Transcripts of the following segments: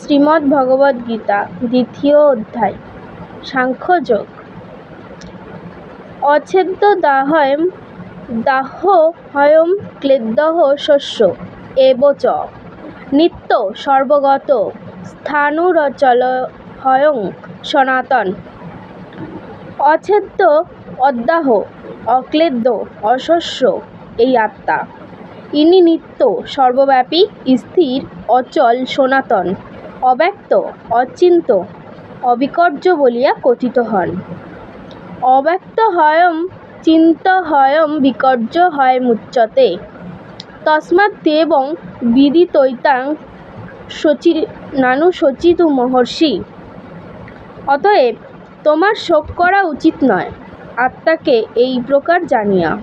শ্রীমদ্ ভগবদ্ গীতা, দ্বিতীয় অধ্যায় সাংখ্যযোগ অচ্ছেদ্য দাহ্যম দাহ্যহ্যম ক্লেদহ শস্য, এব চ। নিত্য সর্বগত স্থানুরচল হয়ং সনাতন। অচ্ছেদ্য অদাহ অক্লেদ্য অশস্য, এই আত্মা। ইনি নিত্য সর্বব্যাপী, স্থির, অচল, সনাতন। অব্যক্ত, অচিন্ত্য, অবিকর্য বলিয়া কথিত হন। অব্যক্তহ্যম চিন্ত্যহ্যম বিকর্যহ্যমুচ্যতে তস্মাদ্দেবং বিদিতৈতাং মহর্ষি। অতএব তোমার শোক করা উচিত নয়, আত্মাকে এই প্রকার জানিয়া।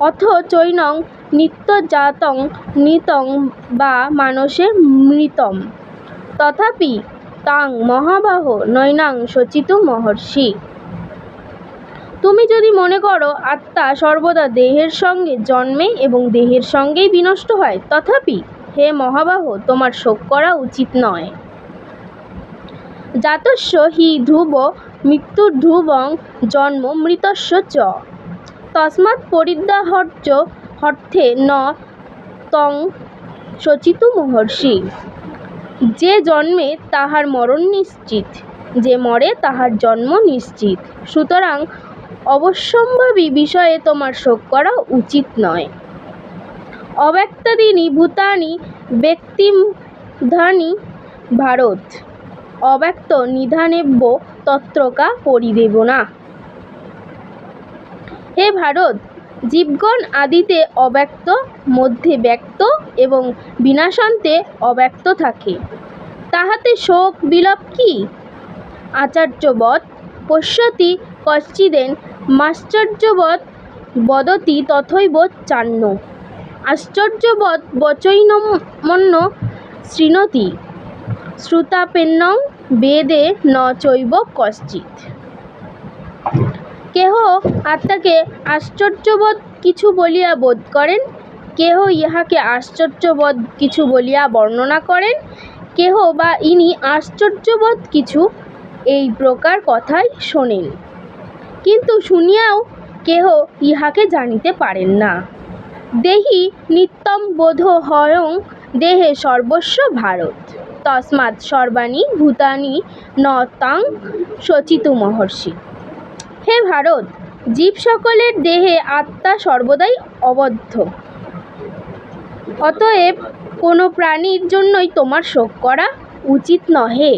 অথ চৈনং নিত্যজাতং নিতং বা মানসে মৃতম। তথাপি তাং মহাবাহ নৈনাং মহর্ষি। তুমি যদি মনে করো আত্মা সর্বদা দেহের সঙ্গে জন্মে এবং দেহের সঙ্গেই বিনষ্ট হয়, তথাপি হে মহাবাহ, তোমার শোক করা উচিত নয়। জাতস্য হি ধ্রুব মৃত্যুর ধ্রুবং জন্ম মৃতস্য চ। তস্মাৎ পরিদাহর্য অর্থে ন তং শোচিতুমর্হসি যে জন্মে তাহার মরণ নিশ্চিত, যে মরে তাহার জন্ম নিশ্চিত। সুতরাং অবশ্যম্ভাবী বিষয়ে তোমার শোক করা উচিত নয়। অব্যক্তাদীনি ভূতানি ব্যক্তিমধ্যানি ভারত। অব্যক্ত নিধানেব্য তত্রকা পরিদেব না হে ভারত জীবগণ আদিতে অব্যক্ত, মধ্যে ব্যক্ত এবং বিনাশান্তে অব্যক্ত থাকে। তাহাতে শোক বিলাপ কি? আচার্যবৎ পশ্যতি কশ্চিদেন, মাশ্চর্যবৎ বদতি তথৈব চান্য আশ্চর্যবৎ বচৈনমন্য শৃণোতি শ্রুতাপ্যেনং বেদে ন চৈব কশ্চিৎ। কেহ আত্মাকে আশ্চর্যবোধ কিছু বলিয়া বোধ করেন? কেহ ইহাকে আশ্চর্যবৎ কিছু বলিয়া বর্ণনা করেন? কেহ বা ইনি আশ্চর্যবোধ কিছু এই প্রকার কথাই শোনেন। কিন্তু শুনিয়াও কেহ ইহাকে জানিতে পারেন না। দেহি নিত্যং বোধোহয়ং দেহে সর্বস্ব ভারত। তস্মাৎ সর্বাণি ভূতানি ন তাং শোচিতুমর্হসি হে ভারত জীব সকলের দেহে আত্মা সর্বদাই অবদ্ধ। অতএব কোনো প্রাণীর জন্যই তোমার শোক করা উচিত নহে।